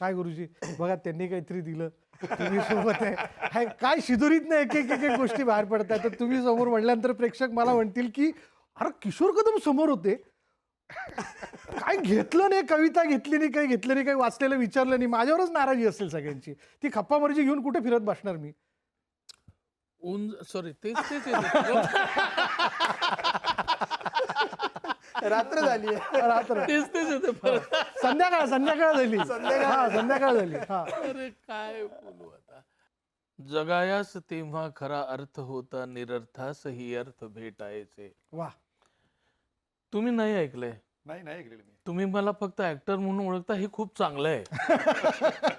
काय गुरुजी? बघा त्यांनी काहीतरी दिलं. तुम्ही सोबत आहे. काय शिदुरीत नाही एक एक एक गोष्टी बाहेर पडतात तर तुम्ही समोर म्हणल्यानंतर प्रेक्षक मला म्हणतील की अरे किशोर कदम समोर होते. काय घेतलं नाही कविता घेतली नाही काही घेतलं नाही काही वाचलेलं विचारलं नाही. माझ्यावरच नाराजी असेल सगळ्यांची. ती खप्पा मर्जी घेऊन कुठे फिरत बसणार मी? ऊन सॉरी तेच तेच रात्र झाली. रात्र. तेच तेच परत. संध्याकाळ संध्याकाळ झाली. हा संध्याकाळ झाली. हा. अरे काय बोलू आता. जगायास तेव्हा खरा अर्थ होता निरर्थासही अर्थ भेटायचे. वा. तुम्ही नाही ऐकलंय? नाही नाही ऐकलेलं मी. तुम्ही मला फक्त ऍक्टर म्हणून ओळखता हे खूप चांगलं आहे.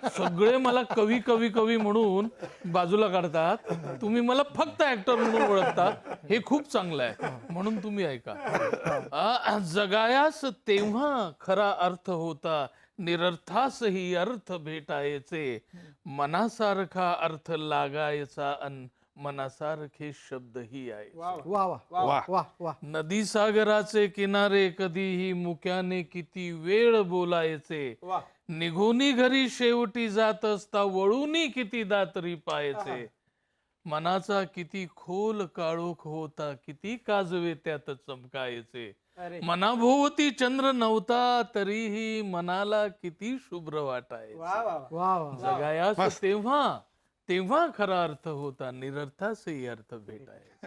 सगळे मला कवी कवी कवी म्हणून बाजूला काढतात. तुम्ही मला फक्त ऍक्टर म्हणून ओळखतात हे खूप चांगलं आहे. म्हणून तुम्ही ऐका. आ, जगायास तेव्हा खरा अर्थ होता निरर्थासही अर्थ भेटायचे. मनासारखा अर्थ लागायचा अन मनासारखे शब्दही आहे वा वा. वा वा. वा नदी सागराचे किनारे कधीही मुक्याने किती वेळ बोलायचे. निघोनी घरी शेवटी जात असता वळूनी किती दातरी पाहायचे मनाचा किती खोल काळोख होता किती काजवे त्यात चमकायचे. मनाभोवती चंद्र नव्हता तरीही मनाला किती शुभ्र वाटायचे. वा वा वा. वा वा. जगायास तेव्हा तेव्हा खरा अर्थ होता निरर्थासही अर्थ भेटायचा.